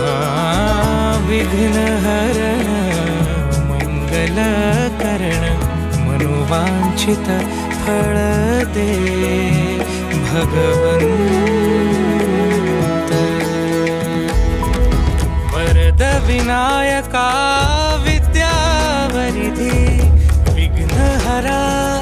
हा विघ्न हरण मंगल करण मनोवांछित फळ दे. भगवंत. वरद विनायका विघ्नहरा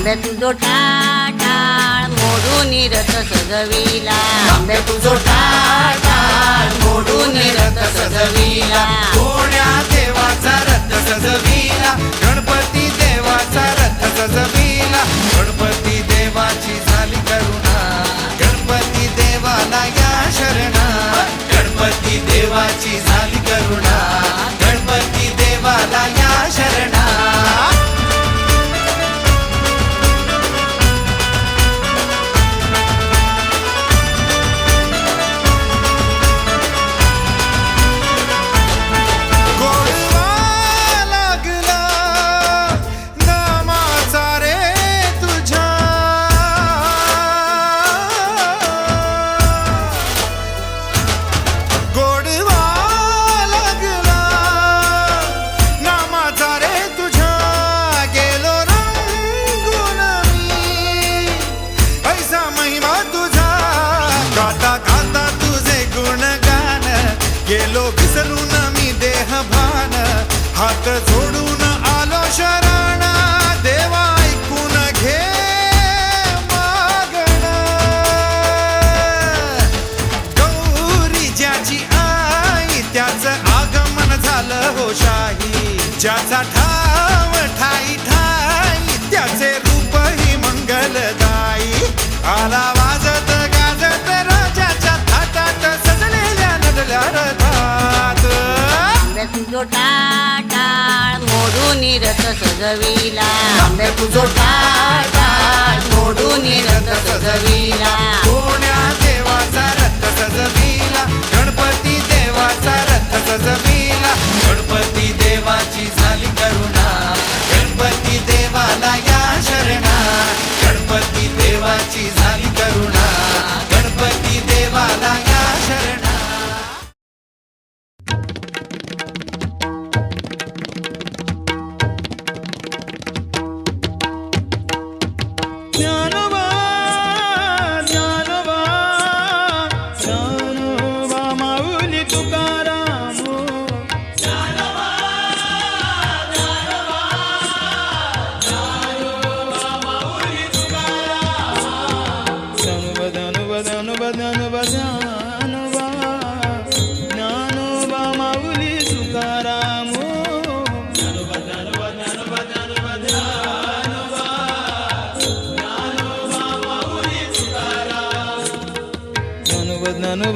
आंब्या तुझो टाळ मोडून रथ सजविला. आंब्या तुझो टाळ मोडून रथ सजविला. कोण्या देवाचा रथ सजविला. गणपती देवाचा रथ सजविला. गणपती देवाची झाली करुणा. गणपती देवाला या शरणा. गणपती देवाची झाली करुणा. गणपती देवाला या शरणा. सजविला. आंबे तुझो टाटा मोडून रथ सजविला. कोण्या देवाचा रक्त सजविला. गणपती देवाचा रक्त सजविला. गणपती देवाची झाली करुणा. गणपती देवाला या शरणा. गणपती देवाची झाली करुणा.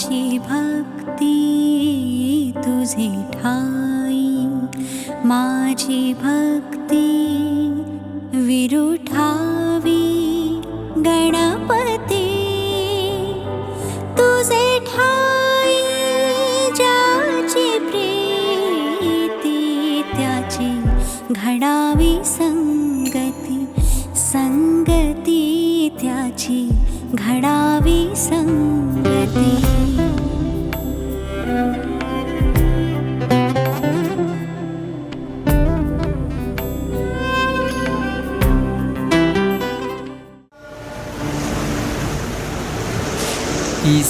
माझी भक्ती तुझे ठाई. माझी भक्ती विरुठा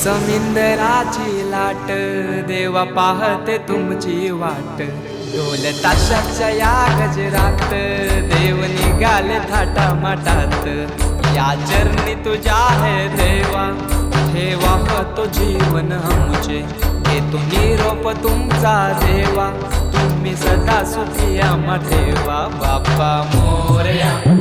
समिंदराची लाट देवा पाहते तुमची वाट. ढोल ताशाच्या या गजरात देव निघाले थाटा मटात या चरणी तुझ्या आहे देवा ठेवा तो जीवन आमचे. हे तुम्ही रोप तुमचा देवा तुम्ही सदा सुखिया मठेवा बाप्पा मोरया.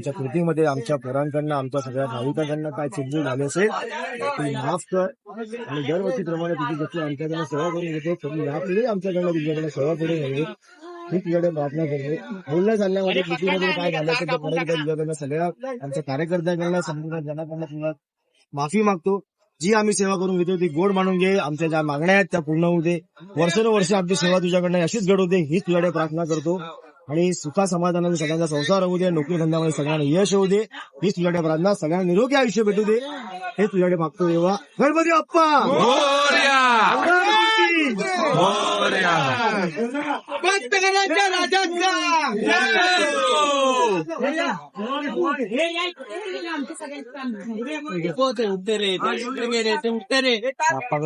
आमच्या कृतीमध्ये आमच्या पोरांकडनं आमच्या सगळ्या भाविकांकडनं काय चुकबुक झाले असेल ते माफ कर. आणि दरवर्षीप्रमाणे तुझी जशी आमच्याकडनं सेवा करून घेतो तुम्ही यापुढे आमच्याकडनं तुझ्याकडे सेवा करून घेऊ मी तुझ्याकडे प्रार्थना करते बोलण्या चालण्यामध्ये कृतीमध्ये काय झालं असेल तर परत एकदा तुझ्याकडनं सगळ्या आमच्या कार्यकर्त्यांकडनं संपूर्ण तुला माफी मागतो. जी आम्ही सेवा करून घेतो ती गोड मानून घे. आमच्या ज्या मागण्या आहेत त्या पूर्ण होऊ दे. वर्षानुवर्ष आमची सेवा तुझ्याकडनं अशीच घडू दे हीच तुझ्याकडे प्रार्थना करतो. आणि सुखा समाधानाने सगळ्यांचा संसार होऊ दे नोकरी धंद्यामध्ये सगळ्यांना यश होऊ दे. हीच तुझ्याकडे प्रार्थना सगळ्यांना निरोगी आयुष्य भेटू दे. हे तुझ्याकडे मागतो देवा. गणपती बाप्पा!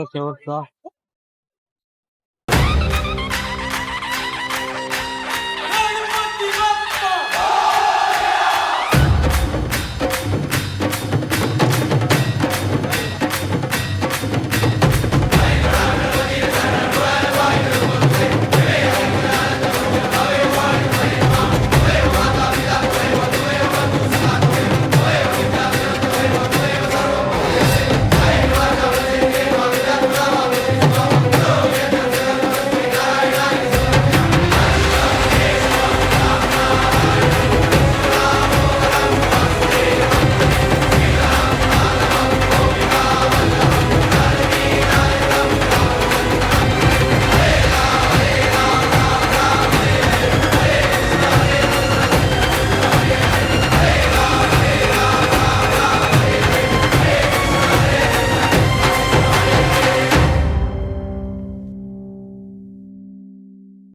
शेवटचा.